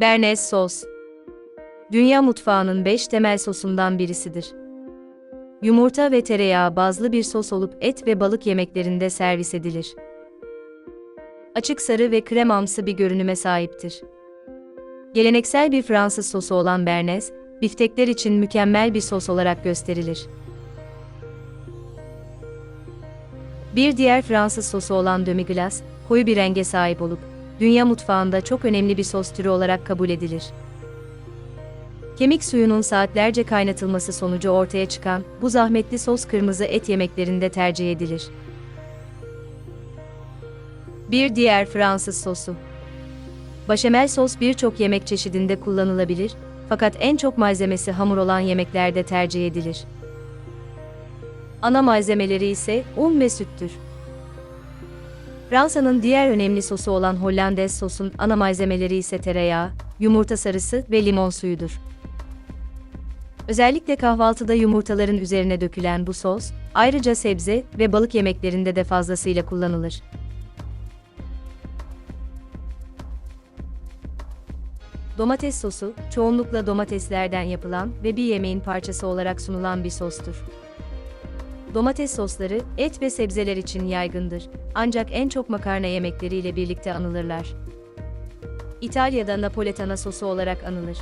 Bernays sos. Dünya mutfağının 5 temel sosundan birisidir. Yumurta ve tereyağı bazlı bir sos olup et ve balık yemeklerinde servis edilir. Açık sarı ve kremamsı bir görünüme sahiptir. Geleneksel bir Fransız sosu olan Bernays, biftekler için mükemmel bir sos olarak gösterilir. Bir diğer Fransız sosu olan demi-glace, koyu bir renge sahip olup, dünya mutfağında çok önemli bir sos türü olarak kabul edilir. Kemik suyunun saatlerce kaynatılması sonucu ortaya çıkan bu zahmetli sos kırmızı et yemeklerinde tercih edilir. Bir diğer Fransız sosu. Başamel sos birçok yemek çeşidinde kullanılabilir, fakat en çok malzemesi hamur olan yemeklerde tercih edilir. Ana malzemeleri ise un ve süttür. Fransa'nın diğer önemli sosu olan Hollandaise sosun ana malzemeleri ise tereyağı, yumurta sarısı ve limon suyudur. Özellikle kahvaltıda yumurtaların üzerine dökülen bu sos, ayrıca sebze ve balık yemeklerinde de fazlasıyla kullanılır. Domates sosu, çoğunlukla domateslerden yapılan ve bir yemeğin parçası olarak sunulan bir sostur. Domates sosları, et ve sebzeler için yaygındır, ancak en çok makarna yemekleriyle birlikte anılırlar. İtalya'da Napoletana sosu olarak anılır.